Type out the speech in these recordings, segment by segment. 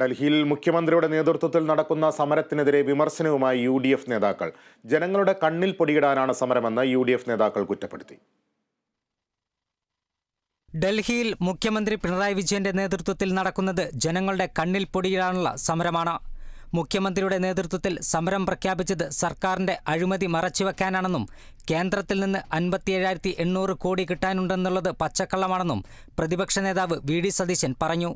ഡൽഹിയിൽ മുഖ്യമന്ത്രിയുടെ നേതൃത്വത്തിൽ നടക്കുന്ന സമരത്തിനെതിരെ വിമർശനവുമായി യു ഡി എഫ് നേതാക്കൾ. ജനങ്ങളുടെ കണ്ണിൽ പൊടിയിടാനാണ് സമരമെന്ന് യു ഡി എഫ് നേതാക്കൾ കുറ്റപ്പെടുത്തി. ഡൽഹിയിൽ മുഖ്യമന്ത്രി പിണറായി വിജയന്റെ നേതൃത്വത്തിൽ നടക്കുന്നത് ജനങ്ങളുടെ കണ്ണിൽ പൊടിയിടാനുള്ള സമരമാണ്. മുഖ്യമന്ത്രിയുടെ നേതൃത്വത്തിൽ സമരം പ്രഖ്യാപിച്ചത് സർക്കാരിന്റെ അഴിമതി മറച്ചുവെക്കാനാണെന്നും കേന്ദ്രത്തിൽ നിന്ന് അൻപത്തിയേഴായിരത്തി എണ്ണൂറ് കോടി കിട്ടാനുണ്ടെന്നുള്ളത് പച്ചക്കള്ളമാണെന്നും പ്രതിപക്ഷ നേതാവ് വി ഡി സതീശൻ പറഞ്ഞു.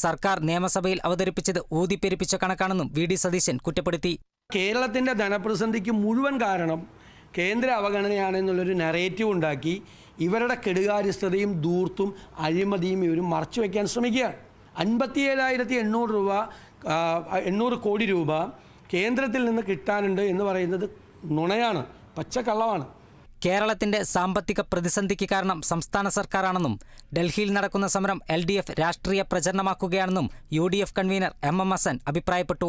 സർക്കാർ നിയമസഭയിൽ അവതരിപ്പിച്ചത് ഊതിപ്പെരിപ്പിച്ച കണക്കാണെന്നും വി ഡി സതീശൻ കുറ്റപ്പെടുത്തി. കേരളത്തിന്റെ ധനപ്രതിസന്ധിക്ക് മുഴുവൻ കാരണം കേന്ദ്ര അവഗണനയാണെന്നുള്ളൊരു നെറേറ്റീവ് ഉണ്ടാക്കി ഇവരുടെ കെടുകാര്യസ്ഥതയും ദൂർത്തും അഴിമതിയും ഇവർ മറച്ചു വയ്ക്കാൻ ശ്രമിക്കുകയാണ്. അൻപത്തിയേഴായിരത്തി എണ്ണൂറ് രൂപ എണ്ണൂറ് കോടി രൂപ കേന്ദ്രത്തിൽ നിന്ന് കിട്ടാനുണ്ട് എന്ന് പറയുന്നത് നുണയാണ് പച്ചക്കള്ളമാണ്. കേരളത്തിന്റെ സാമ്പത്തിക പ്രതിസന്ധിക്ക് കാരണം സംസ്ഥാന സർക്കാരാണെന്നും ഡൽഹിയിൽ നടക്കുന്ന സമരം എൽ ഡി എഫ് രാഷ്ട്രീയ പ്രചരണമാക്കുകയാണെന്നും U D F convener M M Hassan അഭിപ്രായപ്പെട്ടു.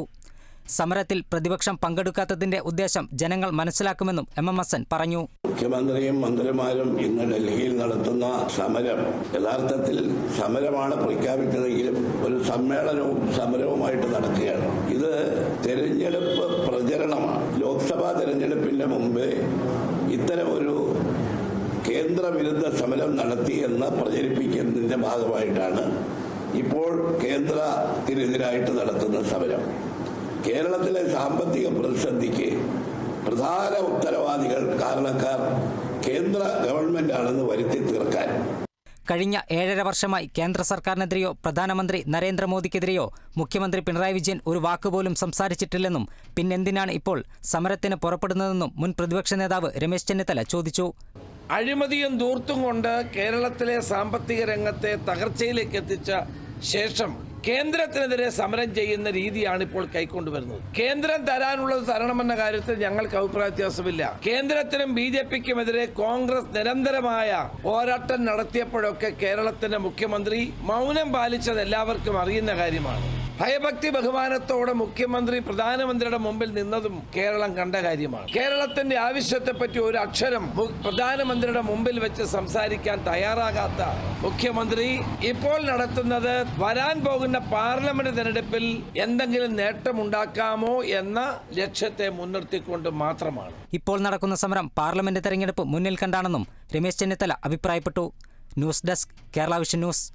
സമരത്തിൽ പ്രതിപക്ഷം പങ്കെടുക്കാത്തതിന്റെ ഉദ്ദേശം ജനങ്ങൾ മനസ്സിലാക്കുമെന്നും എം എം ഹസൻ പറഞ്ഞു. മുഖ്യമന്ത്രിയും മന്ത്രിമാരും ഇന്ന് ഡൽഹിയിൽ നടത്തുന്ന സമരം യഥാർത്ഥത്തിൽ സമരമാണ് പ്രഖ്യാപിച്ചതെങ്കിലും ഒരു സമ്മേളനവും സമരവുമായിട്ട് നടക്കുകയാണ്. ഇത് തെരഞ്ഞെടുപ്പ് പ്രചരണമാണ്. ലോക്സഭാ തെരഞ്ഞെടുപ്പിന്റെ മുമ്പേ കേന്ദ്രവിരുദ്ധ സമരം നടത്തി എന്ന് പ്രചരിപ്പിക്കുന്നതിന്റെ ഭാഗമായിട്ടാണ് ഇപ്പോൾ കേന്ദ്രത്തിനെതിരായിട്ട് നടത്തുന്ന സമരം. കേരളത്തിലെ സാമ്പത്തിക പ്രതിസന്ധിക്ക് പ്രധാന ഉത്തരവാദികൾ കാരണക്കാർ കേന്ദ്ര ഗവൺമെന്റ് ആണെന്ന് വരുത്തി തീർക്കാൻ. കഴിഞ്ഞ ഏഴര വർഷമായി കേന്ദ്ര സർക്കാരിനെതിരെയോ പ്രധാനമന്ത്രി നരേന്ദ്രമോദിക്കെതിരെയോ മുഖ്യമന്ത്രി പിണറായി വിജയൻ ഒരു വാക്കുപോലും സംസാരിച്ചിട്ടില്ലെന്നും പിന്നെന്തിനാണ് ഇപ്പോൾ സമരത്തിന് പുറപ്പെടുന്നതെന്നും മുൻ പ്രതിപക്ഷ നേതാവ് രമേശ് ചെന്നിത്തല ചോദിച്ചു. അഴിമതിയും ദൂർത്തും കൊണ്ട് കേരളത്തിലെ സാമ്പത്തിക രംഗത്തെ തകർച്ചയിലേക്ക് എത്തിച്ച ശേഷം കേന്ദ്രത്തിനെതിരെ സമരം ചെയ്യുന്ന രീതിയാണ് ഇപ്പോൾ കൈക്കൊണ്ടുവരുന്നത്. കേന്ദ്രം തരാനുള്ളത് തരണമെന്ന കാര്യത്തിൽ ഞങ്ങൾക്ക് അഭിപ്രായ വ്യത്യാസമില്ല. കേന്ദ്രത്തിനും ബി ജെ പിക്കുമെതിരെ കോൺഗ്രസ് നിരന്തരമായ പോരാട്ടം നടത്തിയപ്പോഴൊക്കെ കേരളത്തിന്റെ മുഖ്യമന്ത്രി മൗനം പാലിച്ചത് എല്ലാവർക്കും അറിയുന്ന കാര്യമാണ്. ഭയഭക്തി ബഹുമാനത്തോടെ മുഖ്യമന്ത്രി പ്രധാനമന്ത്രിയുടെ മുമ്പിൽ നിന്നതും കേരളം കണ്ട കാര്യമാണ്. കേരളത്തിന്റെ ആവശ്യത്തെപ്പറ്റി ഒരു അക്ഷരം പ്രധാനമന്ത്രിയുടെ മുമ്പിൽ വെച്ച് സംസാരിക്കാൻ തയ്യാറാകാത്ത മുഖ്യമന്ത്രി ഇപ്പോൾ നടത്തുന്നത് വരാൻ പോകുന്ന പാർലമെന്റ് തെരഞ്ഞെടുപ്പിൽ എന്തെങ്കിലും നേട്ടമുണ്ടാക്കാമോ എന്ന ലക്ഷ്യത്തെ മുൻനിർത്തിക്കൊണ്ട് മാത്രമാണ്. ഇപ്പോൾ നടക്കുന്ന സമരം പാർലമെന്റ് തെരഞ്ഞെടുപ്പ് മുന്നിൽ കണ്ടാണെന്നും രമേശ് ചെന്നിത്തല അഭിപ്രായപ്പെട്ടു. News desk Kerala vision news.